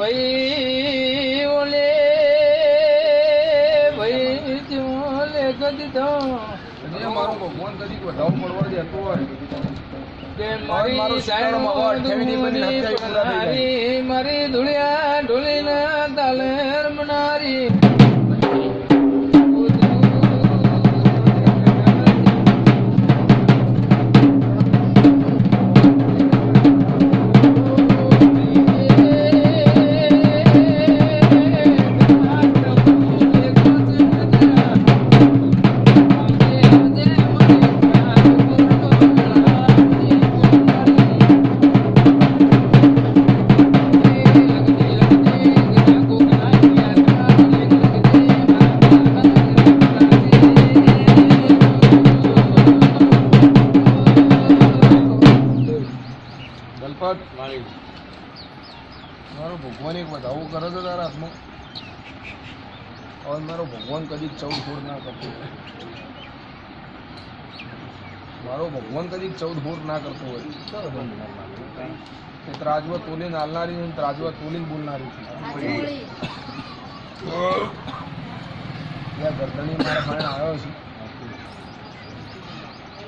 ભાઈ ઓલે ભાઈ ઓલે કદી તો? મારો ભગવાન કદી વધાવ પડવા મારી ધુળિયા ઢોલીના તાલેર મનારી. ગલપત મારો ભગવાન એક વધાવો કરે છે તારા હાથમાં? હવે મારો ભગવાન કદી ચૌદ ફૂટ ના કરતો. મારો ભગવાન કદી ચૌદ ફૂટ ના કરતો હોય. એ ત્રાજવા તોલીને હાલનારી ને ત્રાજવા તોલીને બોલનારી છે. ત્યાં ગરદણી મારા ભાઈ આવ્યો છે.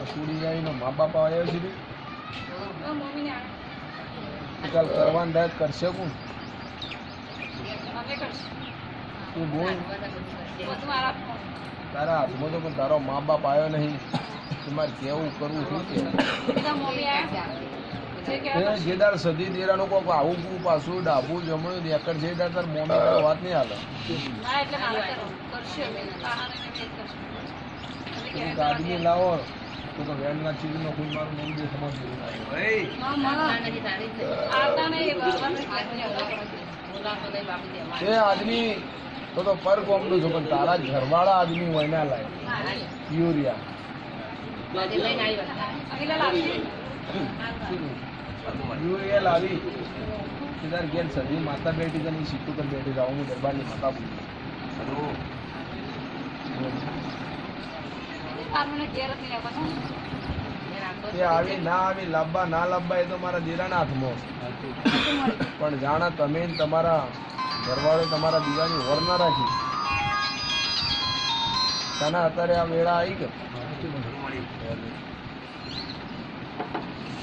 અસુડી આવીને મા બાપ આવ્યા છે. ચાલ કરવાની દાયત કરશે કોણ? તું બોલ. તારા હાથમાં તો પણ તારો મા બાપ આવ્યો નહીં. તમારે કેવું કરવું શું કે જેદાર સદી દેરાનો કોક આવું કું પાછું ડાબું જમણું દેકર જે દાડ તાર મોમે વાત નહીં હાલે. આદમી લાવો. તો તો વેન ના ચીજ નો કોઈ મારું. મન જે સમજ એ આદમી તો તો પર કોમ નો છો પણ તારા ઘરવાળા આદમી હોય ના લાય યુરિયા. યુરિયા લાવી. સીધા ઘેર સદી માતા બેઠી તને સીટું પર બેઠી જાઉં હું દરબારની માતા બોલું. એ આવી ના આવી લાંબા ના લાંબા એ તો મારા દીરાના હાથમાં. પણ જાણા તમે તમારા ઘરવાળે તમારા દીવાની વર ના રાખી. તને અત્યારે આ વેળા આવી ગયો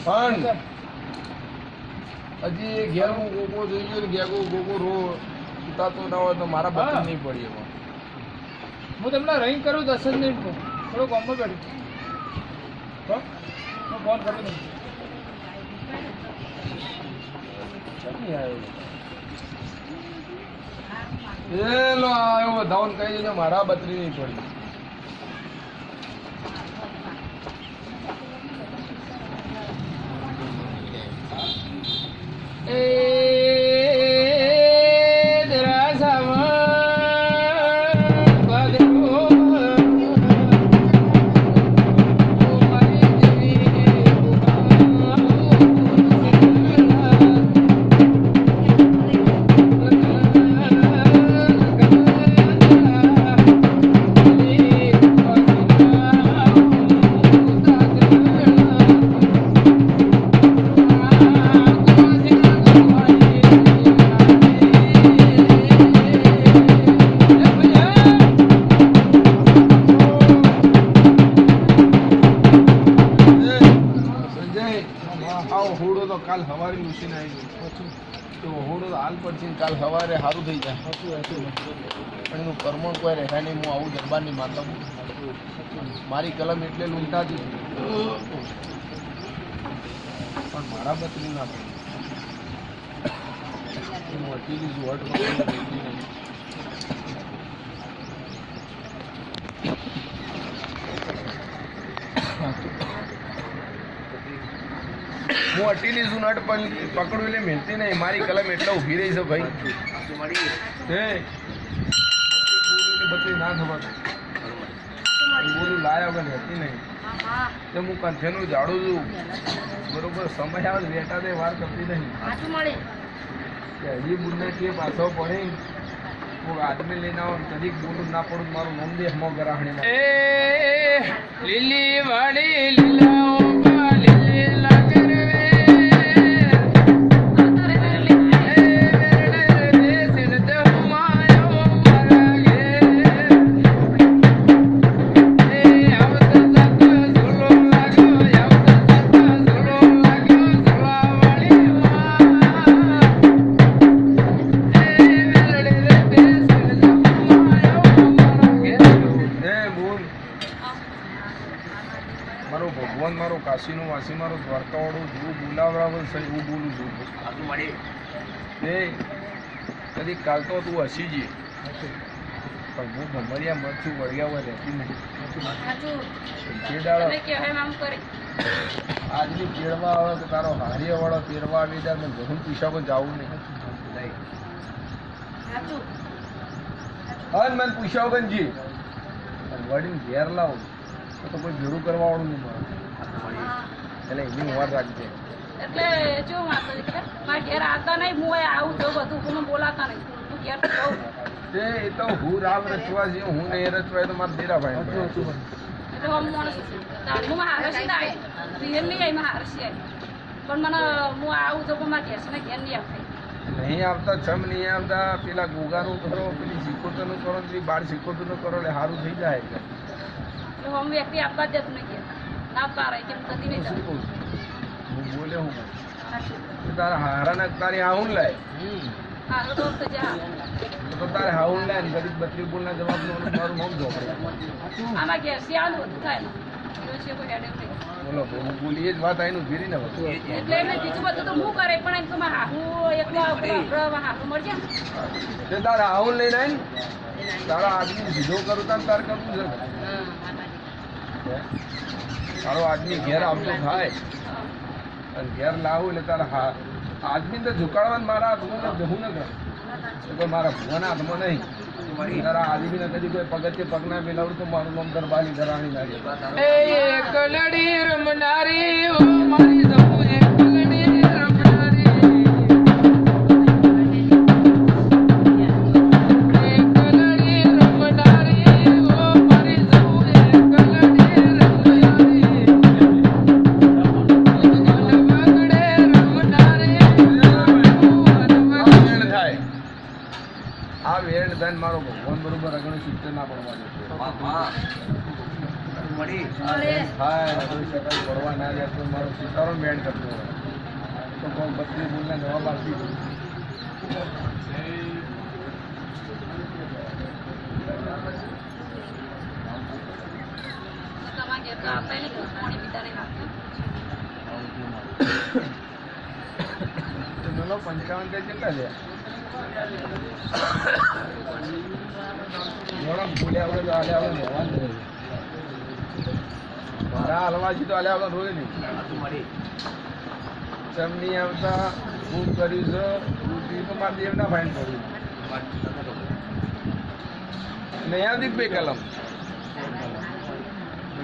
પણ હજી એ ઘેર હું ગોગો જોઈ ગયો ને ઘેર ગોગો રો ઉતારતો ના હોય તો મારા બચત હા. નહીં પડી એમાં. હું તમને રહીને કરું દસ જ મિનિટ થોડો ગામમાં બેઠું હો? ફોન કરું. એ લો આવ્યો ધાવન કહી દેજો મારા બત્રી નહીં પડી એ આવો હોડો તો કાલ સવારે લૂસીને આવી ગયો. તો હોડો તો હાલ પડશે કાલ સવારે સારું થઈ જાય. પણ એનું કર્મણ કોઈ રહે નહીં હું આવું દરબારની માતા. મારી કલમ એટલે લૂંટાતી પણ મારા બતરી ના. હું અટી દીધું વટ વકીલી બેઠી નહીં. હું અટીલી લીધું નટ પણ પકડું એટલે મહેનતી નહીં. મારી કલમ એટલા ઊભી રહી છે ભાઈ. હે? બત્રી ના હું કંઠેનું જાડું છું. બરોબર, સમય આવે વેટા દે, વાર કરતી નહીં. હજી બુનને કે પાછો પડે. આદમી લઈને આવો કદીક બોલું ના પડું, મારું દે હમો ગરાહણી લીલી લીલા એવું બોલું છું. એ કદી કાલ તો તું હસી જઈએ. પણ હું ભમરિયા મરચું વળગ્યા હોય રહેતી નહીં. આજની કેળવા આવે તો તારો હારીએ વાળો તેરવા આવી જાય મને ઘણું પીછા પણ જવું નહીં. હા મને પૂછ્યા વગર જી. વડીને ઘેર લાવું. તો તો કોઈ ભેરું કરવા વાળું નહીં મળે. એટલે એની વાત રાખજે. એટલે જો વાંધો નહીં મારા ઘેર આવતા નહીં હું આવું જો બધું હું બોલાતા નહીં. હું ઘેર તો. તે એ તો હું રામ રચવા જે હું નહીં રચવા એ તો મારા દેરા ભાઈ એટલે હું માણસ હું હારસી આવી. રિયલ નહીં આવી, હારસી આવી. પણ મને હું આવું છું પણ મારા ઘેરસને ઘેર નહીં આવતા. નહીં આવતા જમ નહીં આવતા. પેલા ગોગાનું કરો પેલી સિકોતરનું કરો પેલી બાર સિકોતરનું કરો એટલે સારું થઈ જાય. એટલે એટલે હું વ્યક્તિ આપવા જ જતું નહીં ઘેર. ના પારાય કેમ કદી નહીં બોલે હું તારા હારાના તારી હાઉન લાય. તો તારે હાઉન લાય ને ગરીબ બત્રી મારું આમાં થાય. ને નહીં બોલો હું બોલી એ જ વાત આવીને ઊભી રહી ને. એટલે એને બીજું બધું તો હું કરે પણ એમ તો મારા એકલો હાહુ મળશે તે તારા લઈને તારા આદમી સીધો કરું તાર તાર કરવું છે. તારો આદમી ઘેર આવતો થાય. અને ઘેર લાવું એટલે તારા હા આદમી તો ઝુકાડવાનું મારા હાથમાં જવું ન કર તો મારા ભગવાના હાથમાં નહીં. તારા આદમીને કદી કોઈ પગથિયે પગના તો મારું નામ દરબારી ધરાણી લાગે ને કોઈ સકાળ પડવા ના જાય તો મારો સુતારો વેણ કરતો તો કોઈ બત્રી બોલને જવાબ આપી પંચાવન કેટલા છે? વગર તો આલ્યા વગર રહેવાનું નહીં. મારા હલવાથી તો આલ્યા વગર રોય નહીં. ચમ આવતા હું કર્યું છે મારા દેવના ફાઈન કર્યું. આવતી બે કલમ.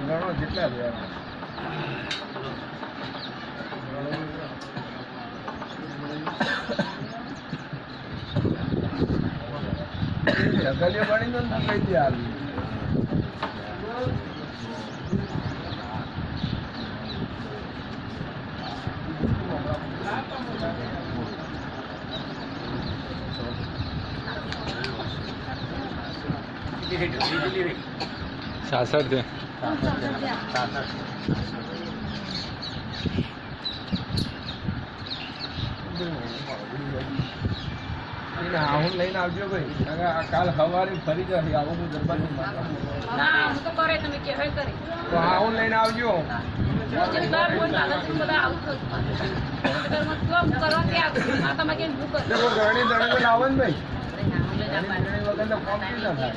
ઘણો જેટલા છે યાર. ઢગલીઓ બની તો ને લઈ દે આવી લઈને આવજો ભાઈ. કારણ કે આ કાલ સવારે ફરી જશે આવું હું દરબારની માતા. તો કરે તમે કહેવાય કરે. તો હાહુન લઈને આવજો. આવું એટલે આવું. ને ભાઈ માનું કેમ કે તો કામ નહીં ના થાય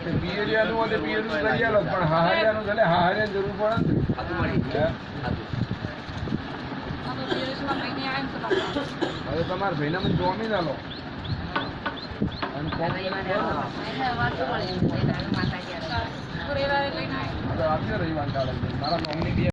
તે બિયરિયાનું હોય તો કરી આલો પણ હાહરિયાનું ભલે હાહરિયાની જરૂર પડે ને હે? આ તો વિદેશમાં મહિને આવે ને તો બાપા. હવે તમારા ભાઈને મને જોમી ચાલો રવિવારે લઈને આવે રવિવાર મારા નોમની